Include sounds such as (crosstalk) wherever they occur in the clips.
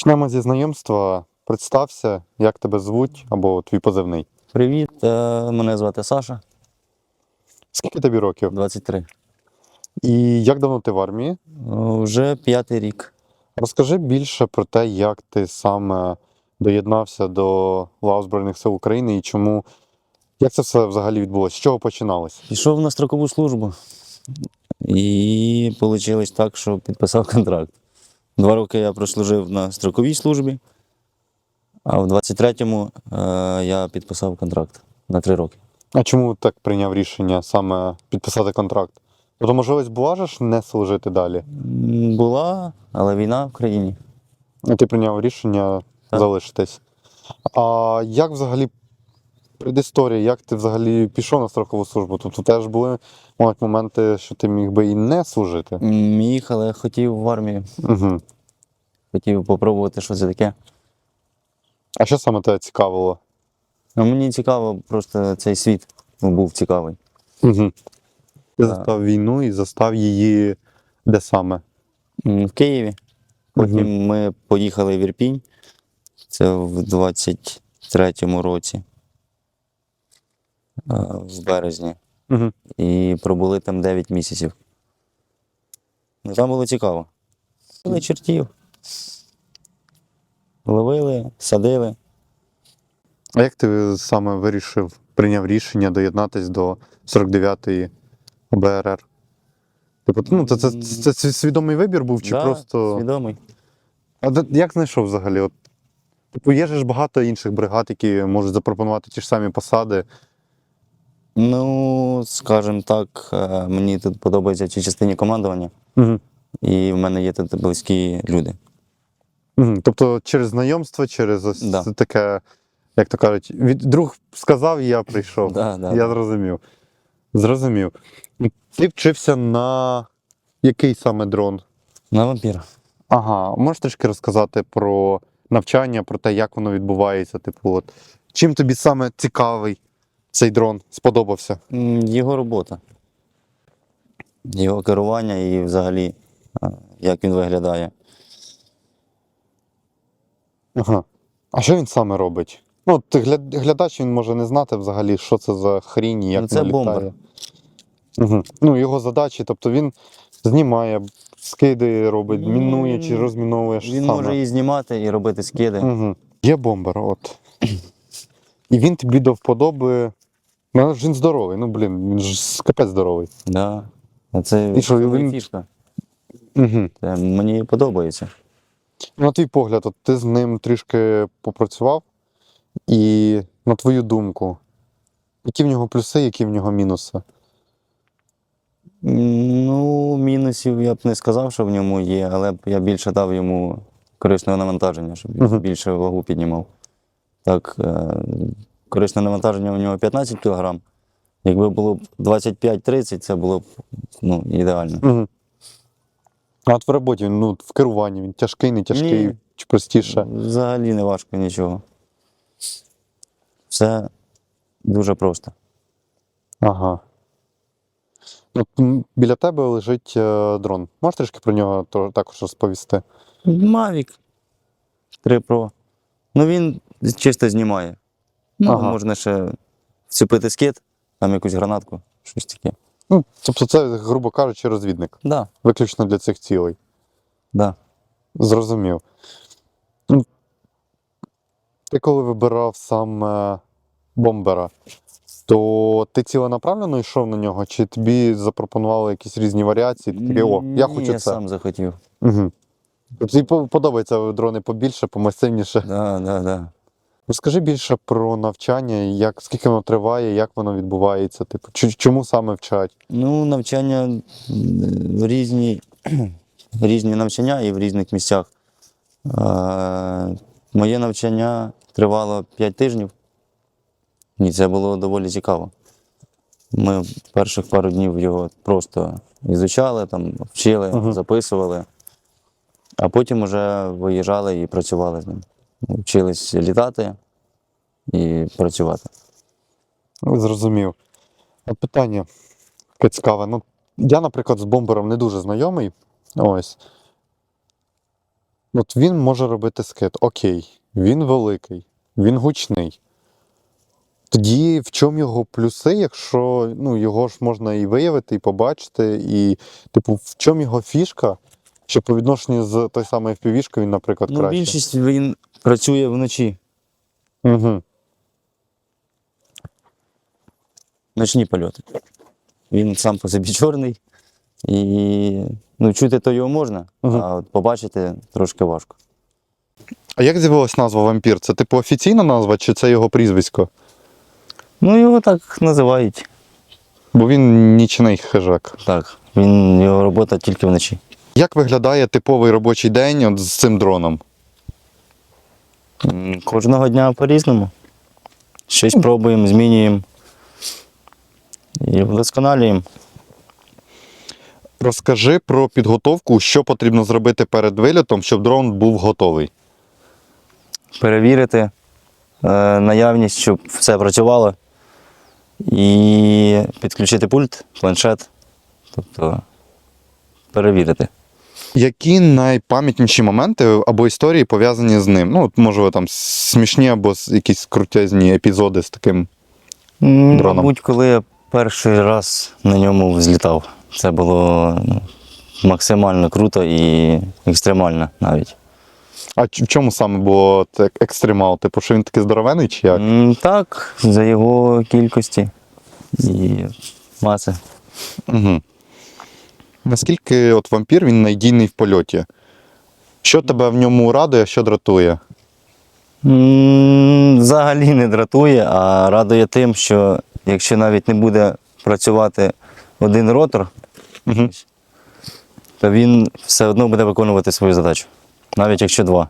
Почнемо зі знайомства. Представся, як тебе звуть або твій позивний. Привіт, е, мене звати Саша, Скільки тобі років? 23. І як давно ти в армії? Вже п'ятий рік. Розкажи більше про те, як ти саме доєднався до лав Збройних сил України і чому. Як це все взагалі відбулося? З чого починалось? Пішов на строкову службу. І вийшло так, що підписав контракт. Два роки я прослужив на строковій службі, а в 23-му е, я підписав контракт на три роки. А чому так прийняв рішення саме підписати контракт? Тобто можливість була ж не служити далі. Була, але війна в країні. І ти прийняв рішення Так. залишитись. А як взагалі предісторія, як ти взагалі пішов на строкову службу? Тобто теж були мабуть, моменти, що ти міг би і не служити. Міг, але хотів в армію, Угу. хотів попробувати, що це таке. А що саме тебе цікавило? Ну, мені цікаво, просто цей світ був цікавий. Угу. Ти застав війну і застав її де саме? В Києві. Потім ми поїхали в Ірпінь. Це в 23-му році, в березні. Угу. І пробули там 9 місяців. Ну, там було цікаво. Ловили чертів. Ловили, садили. А як ти саме вирішив, прийняв рішення доєднатись до 49-ї ОБРР? Типу, ну, це, це, це, це свідомий вибір був, чи Да, просто. Свідомий. А де- як знайшов взагалі? От, типу, є ж багато інших бригад, які можуть запропонувати ті ж самі посади. Ну, скажімо так, е, мені тут подобається в частині командування, Угу. і в мене є тут близькі люди. Угу. Тобто через знайомство, через ось Да. таке, як то кажуть, від, друг сказав, і я прийшов. Да, да, я зрозумів. Зрозумів. Ти вчився на який саме дрон? На вампіра. Ага, можеш трішки розказати про навчання, про те, як воно відбувається? Типу, от, чим тобі саме цікавий цей дрон сподобався? Його робота. Його керування і взагалі, е, як він виглядає. Ага. А що він саме робить? Ну, от глядач він може не знати взагалі, що це за хрінь, як Ну, це бомба. літає. Угу. Ну, його задачі, тобто він знімає, скиди робить, мінує чи розміновує. Він саме. може її знімати і робити скиди. Угу. Є бомбер, от. І він тобі до вподоби. Ну, ж він здоровий, ну блін, він ж капець здоровий. Да. А Це І що, це він- фішка. Угу. Це мені подобається. На твій погляд, от ти з ним трішки попрацював, і на твою думку, які в нього плюси, які в нього мінуси? М, Ну, мінусів я б не сказав, що в ньому є, але б я більше дав йому корисного навантаження, щоб він Мгм. більше вагу піднімав. Так, е, корисне навантаження у нього 15 кг. Якби було б 25-30, це було б ну, ідеально. Угу. А от в роботі ну, в керуванні він тяжкий, не тяжкий, Ні. чи простіше. Взагалі не важко нічого. Все дуже просто. Ага. От, м, біля тебе лежить е, дрон. Можеш трішки про нього то- також розповісти? Mavic 3 Pro. Ну він чисто знімає. Ну, Ага. можна ще вцепити скид, там якусь гранатку, щось таке. Ну, тобто, це, грубо кажучи, розвідник. Да, Виключно для цих цілей. да. Зрозумів. Ну, Ти коли вибирав саме бомбера, то ти ціленаправленно йшов на нього, чи тобі запропонували якісь різні варіації? Ти такий, о, я Ні, хочу я це. сам захотів. Угу. Тобто тобі по- подобаються дрони побільше, помасивніше. Да, да, да. Розкажи більше про навчання, як, скільки воно триває, як воно відбувається, типу, чому саме вчать? Ну, навчання м, різні, (clears throat) різні навчання і в різних місцях. Е, моє навчання тривало 5 тижнів. І це було доволі цікаво. Ми перших пару днів його просто ізучали, там, вчили, Ага. записували, а потім вже виїжджали і працювали з ним. Вчились літати і працювати. Ну, Зрозумів. От питання таке цікаве. Ну, я, наприклад, з бомбером не дуже знайомий. Ось. От він може робити скид. Окей, він великий, він гучний. Тоді в чому його плюси, якщо ну, його ж можна і виявити, і побачити, і, типу, в чому його фішка, що по відношенню з той самою FPV-шкою він, наприклад, Ну, краще. більшість він працює вночі. Угу. Ночні польоти. Він сам по собі чорний. І ну, чути то його можна, Мгм. а от побачити трошки важко. А як з'явилась назва вампір? Це типу офіційна назва, чи це його прізвисько? Ну, його так називають. Бо він нічний хижак. Так, він, його робота тільки вночі. Як виглядає типовий робочий день от з цим дроном? Кожного дня по-різному. Щось пробуємо, змінюємо і вдосконалюємо. Розкажи про підготовку, що потрібно зробити перед вильотом, щоб дрон був готовий. перевірити е, наявність, щоб все працювало. І підключити пульт, планшет. Тобто перевірити. Які найпам'ятніші моменти або історії пов'язані з ним? Ну, от, може, там смішні або якісь крутезні епізоди з таким. М, Дроном. Мабуть, коли я перший раз на ньому взлітав, це було ну, максимально круто і екстремально навіть. А в чому саме було так, екстремал? Типу, що він такий здоровений чи як? Так, за його кількості і маси. Угу. Наскільки от вампір він надійний в польоті? Що тебе в ньому радує, що дратує? М, Взагалі не дратує, а радує тим, що якщо навіть не буде працювати один ротор, Угу. то він все одно буде виконувати свою задачу. Навіть якщо два.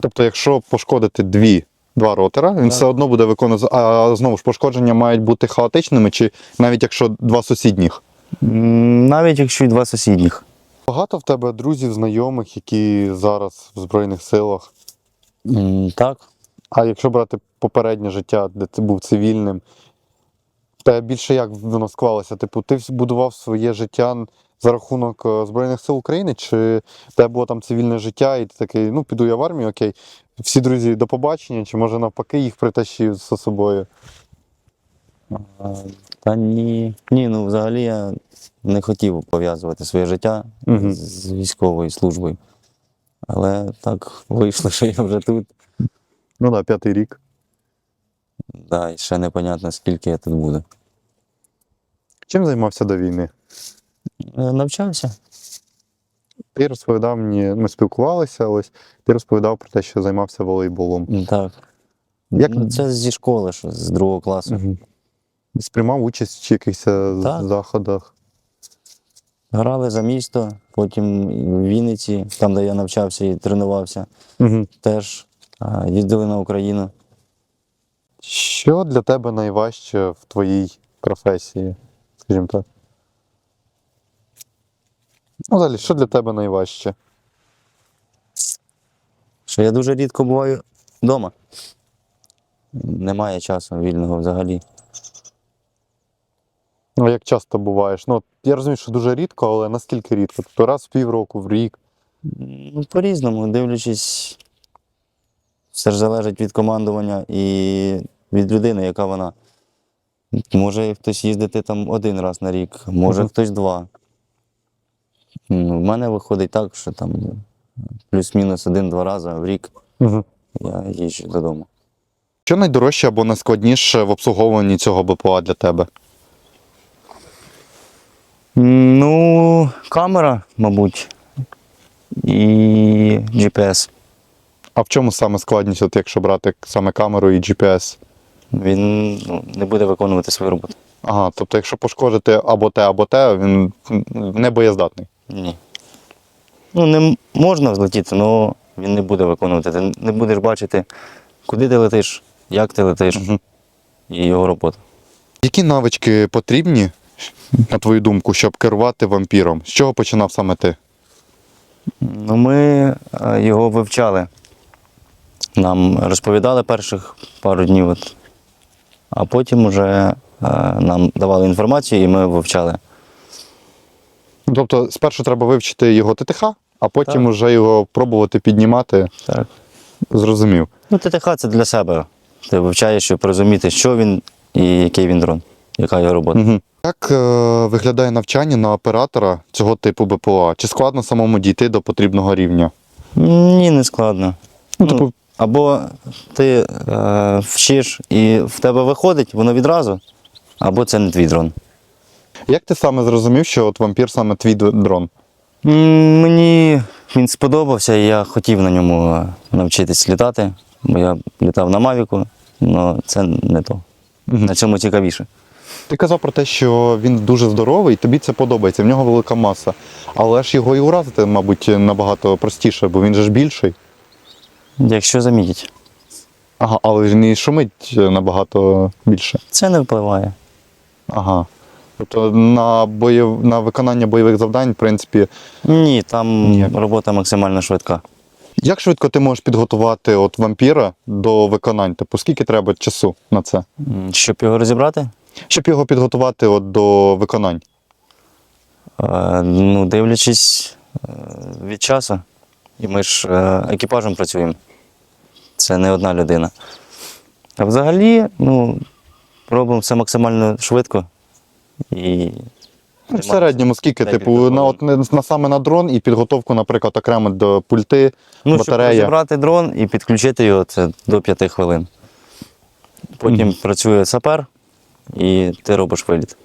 Тобто, якщо пошкодити дві, два ротора, він Так. все одно буде виконувати. А знову ж пошкодження мають бути хаотичними, чи навіть якщо два сусідніх. Навіть якщо й два сусідніх. Багато в тебе друзів, знайомих, які зараз в Збройних силах. М, Так. А якщо брати попереднє життя, де ти був цивільним, те більше як воно склалося? Типу, ти будував своє життя за рахунок е, Збройних сил України, чи в тебе було там цивільне життя, і ти такий, ну, піду я в армію, окей. Всі друзі до побачення, чи може навпаки їх притащив з собою? Та ні. Ні, ну взагалі я не хотів пов'язувати своє життя Мгм. з військовою службою. Але так вийшло, (laughs) що я вже тут. Ну так, п'ятий рік. Да, і ще непонятно, скільки я тут буду. Чим займався до війни? Е, Навчався. Ти розповідав мені, ми спілкувалися, ось ти розповідав про те, що займався волейболом. Так. Як- Ну, Це зі школи, що з другого класу. Угу. Сприймав участь в якихось е, Так. заходах. Грали за місто, потім в Вінниці, там, де я навчався і тренувався, Угу. теж а, їздили на Україну. Що для тебе найважче в твоїй професії, скажімо так? Ну, далі, що для тебе найважче? Що я дуже рідко буваю вдома. Немає часу вільного взагалі. Ну, як часто буваєш? Ну, я розумію, що дуже рідко, але наскільки рідко? Тобто раз в півроку, в рік. Ну, по-різному, дивлячись, все ж залежить від командування і від людини, яка вона. Може хтось їздити там один раз на рік, може Мгм. хтось два. Ну, в мене виходить так, що там плюс-мінус один-два рази в рік Угу. я їжджу додому. Що найдорожче або найскладніше в обслуговуванні цього БПЛА для тебе? Ну, камера, мабуть, і GPS. А в чому саме складність, от якщо брати саме камеру і GPS? Він ну, не буде виконувати свою роботу. Ага, тобто, якщо пошкодити або те, або те, він не боєздатний. Ні. Ну, не можна взлетіти, але він не буде виконувати. Ти не будеш бачити, куди ти летиш, як ти летиш, Мгм. і його робота. Які навички потрібні, на твою думку, щоб керувати вампіром? З чого починав саме ти? Ну, ми е, його вивчали. Нам розповідали перших пару днів, от. а потім вже е, нам давали інформацію і ми вивчали. Тобто, спершу треба вивчити його ТТХ, а потім Так. вже його пробувати піднімати. Так. Зрозумів. Ну, ТТХ це для себе. Ти вивчаєш, щоб розуміти, що він і який він дрон, яка його робота. Угу. Як е, виглядає навчання на оператора цього типу БПЛА? Чи складно самому дійти до потрібного рівня? Ні, не складно. Ну, Ну, типу, Або ти е, вчиш і в тебе виходить, воно відразу, або це не твій дрон. як ти саме зрозумів, що от вампір саме твій д- дрон? М, Мені він сподобався, і я хотів на ньому е, навчитись літати, бо я літав на Мавіку, але це не то. На цьому цікавіше. Ти казав про те, що він дуже здоровий, і тобі це подобається, в нього велика маса. Але ж його і уразити, мабуть, набагато простіше, бо він же ж більший. Якщо замітять, Ага, але ж не шумить набагато більше. це не впливає. Ага. Тобто на, боєв... на виконання бойових завдань, в принципі, Ні, там Ні. робота максимально швидка. як швидко ти можеш підготувати от вампіра до виконань? Типу, скільки треба часу на це? Щоб його розібрати, Щоб його підготувати от до виконань. е, ну, дивлячись е, від часу, і ми ж е, екіпажем працюємо. Це не одна людина. А взагалі, ну, робимо все максимально швидко. І Ну, В середньому скільки, Декілька типу, на, от, на, саме на дрон і підготовку, наприклад, окремо до пульти, Ну, щоб батарея. розібрати дрон і підключити його, це до 5 хвилин. Потім працює сапер, і ти робиш виліт.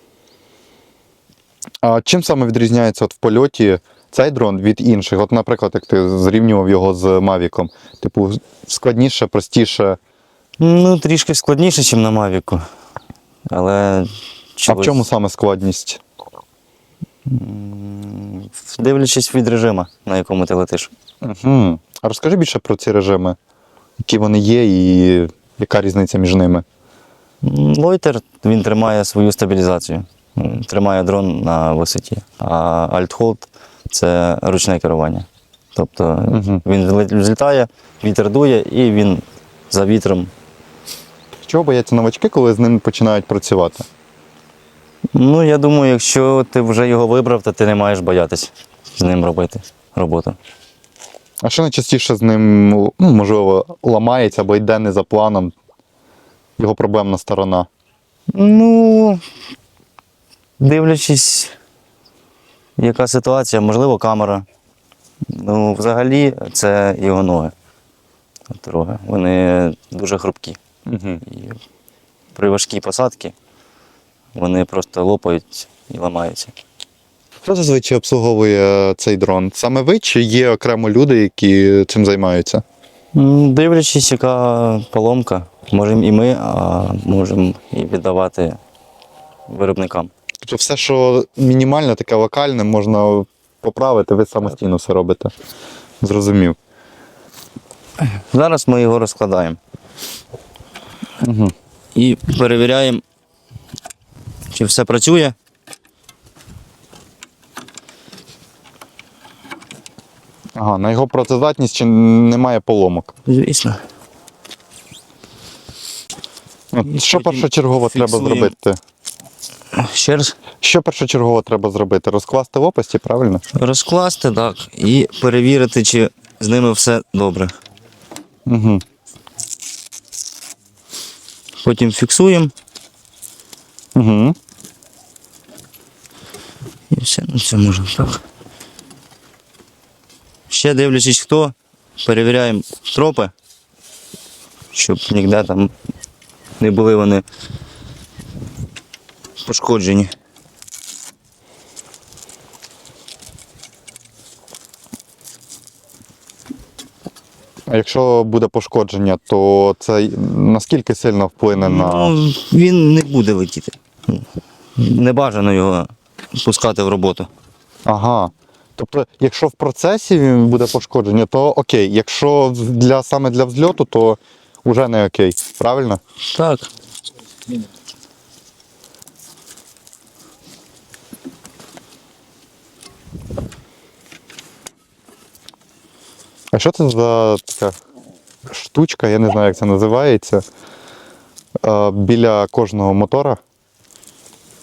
А чим саме відрізняється от в польоті цей дрон від інших? От, наприклад, як ти зрівнював його з Мавіком. Типу, складніше, простіше. Ну, трішки складніше, ніж на Мавіку. Але А в чому саме складність? Дивлячись від режиму, на якому ти летиш. Угу. А розкажи більше про ці режими, які вони є і яка різниця між ними. Лойтер він тримає свою стабілізацію, тримає дрон на висоті. А Alt-Hold – це ручне керування. Тобто він взлітає, вітер дує і він за вітром. Чого бояться новачки, коли з ним починають працювати? Ну, я думаю, якщо ти вже його вибрав, то ти не маєш боятись з ним робити роботу. А що найчастіше з ним, ну, можливо, ламається або йде не за планом, його проблемна сторона. Ну, дивлячись, яка ситуація, можливо, камера. Ну, взагалі, це його ноги. Дороги. Вони дуже хрупкі. Угу. І при важкій посадці вони просто лопають і ламаються. Хто зазвичай обслуговує цей дрон? Саме ви чи є окремо люди, які цим займаються? Дивлячись, яка поломка, можемо і ми, а можемо і віддавати виробникам. Тобто все, що мінімальне, таке локальне, можна поправити, ви самостійно все робите. Зрозумів. Зараз ми його розкладаємо. Угу. і перевіряємо, чи все працює. Ага, на його працездатність чи немає поломок. Звісно. От, що потім першочергово треба фіксуємо. зробити? Ще раз Що першочергово треба зробити? Розкласти в лопасті, правильно? розкласти, так, і перевірити, чи з ними все добре. Угу. Потім фіксуємо Угу. і все, ну це можна так. Ще дивлячись, хто, перевіряємо тропи, щоб ніде там не були вони пошкоджені. А якщо буде пошкодження, то це наскільки сильно вплине на. Ну, він не буде летіти. Не бажано його пускати в роботу. Ага. Тобто, якщо в процесі він буде пошкодження, то окей. Якщо для, саме для взльоту, то вже не окей. Правильно? Так. А що це за така штучка, я не знаю, як це називається. Біля кожного мотора,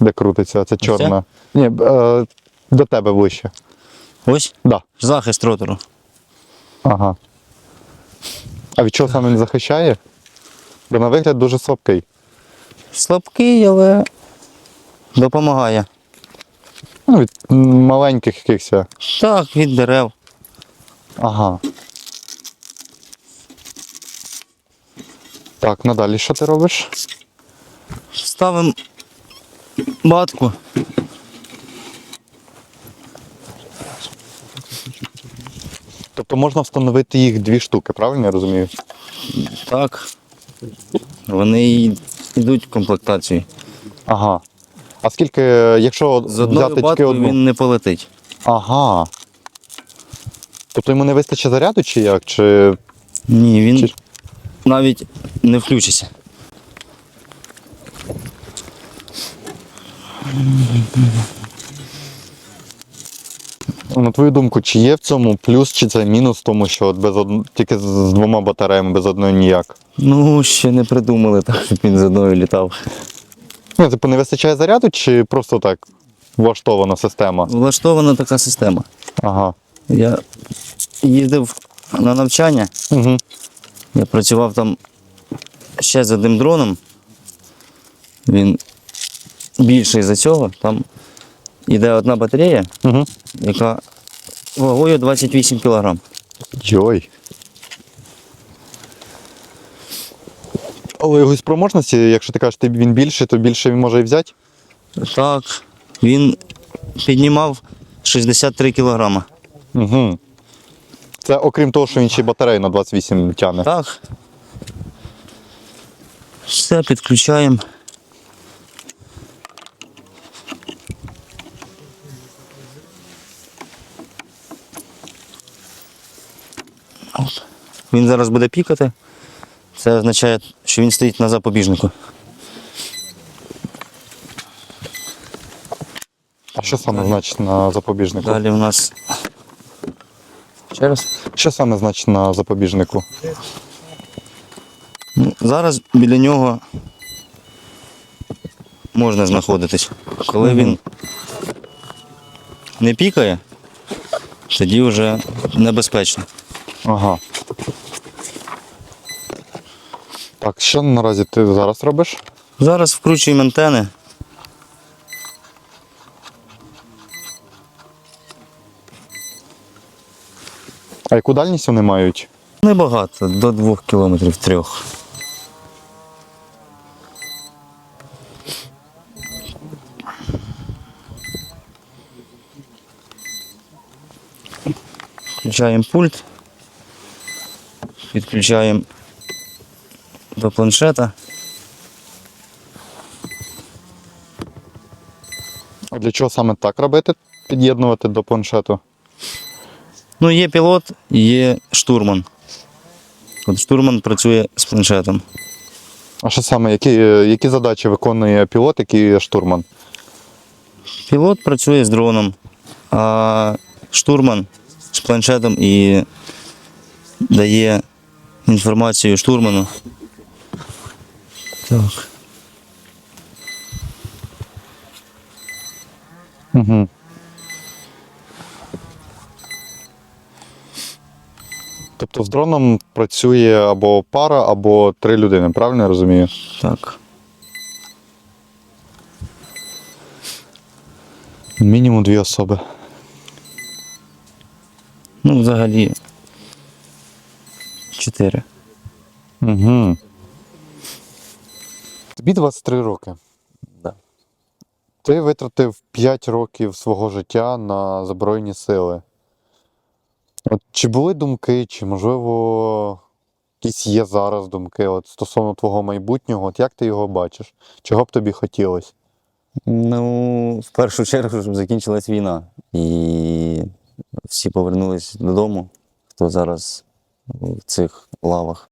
де крутиться, це чорна. Ні, е, до тебе ближче. Ось Да. захист ротору. Ага. А від чого саме не захищає? Бо на вигляд дуже слабкий. Слабкий, але допомагає. Ну, від маленьких якихось. Так, від дерев. Ага. Так, надалі що ти робиш? Ставимо батку. Тобто можна встановити їх дві штуки, правильно я розумію? Так. Вони йдуть в комплектацію. Ага. А скільки, якщо З одною взяти тільки баткою одну? він не полетить. Ага. Тобто йому не вистачить заряду чи як? Чи... Ні, він Чи- навіть не включиться. На твою думку, чи є в цьому плюс, чи це мінус тому, що от без од... тільки з з двома батареями, без одної ніяк? Ну, ще не придумали так, щоб він з одною літав. Ну, типу, не вистачає заряду, чи просто так влаштована система? Влаштована така система. Ага. Я їздив на навчання, Угу. я працював там ще з одним дроном. Він більший за цього. Там йде одна батарея, Угу. яка вагою 28 кг. Йой. Але його спроможності, якщо ти кажеш, ти- він більший, то більше він може і взяти? Так, він піднімав 63 кг. Угу. Це окрім того, що він ще й батарею на 28 тягне. Так. Все підключаємо. Він зараз буде пікати. Це означає, що він стоїть на запобіжнику. А що саме значить на запобіжнику? Далі у нас. Ще раз. Що саме значить на запобіжнику? Ну, зараз біля нього можна знаходитись. Коли він не пікає, тоді вже небезпечно. Ага. Так, що наразі ти зараз робиш? Зараз вкручуємо антени. А яку дальність вони мають? Небагато, до двох кілометрів трьох. Включаємо пульт, підключаємо до планшета. А для чого саме так робити? Під'єднувати до планшету? Ну, є пілот, є штурман. От штурман працює з планшетом. А що саме, які, які задачі виконує пілот, який штурман? Пілот працює з дроном, а штурман з планшетом і дає інформацію штурману. Так. Угу. Тобто з дроном працює або пара, або три людини, правильно я розумію? Так. Мінімум дві особи. Ну, взагалі. Чотири. Угу. Тобі 23 роки. Да. Ти витратив 5 років свого життя на Збройні сили. От чи були думки, чи можливо якісь є зараз думки от, стосовно твого майбутнього? От як ти його бачиш? Чого б тобі хотілося? Ну, в першу чергу, щоб закінчилась війна. І всі повернулись додому, хто зараз в цих лавах.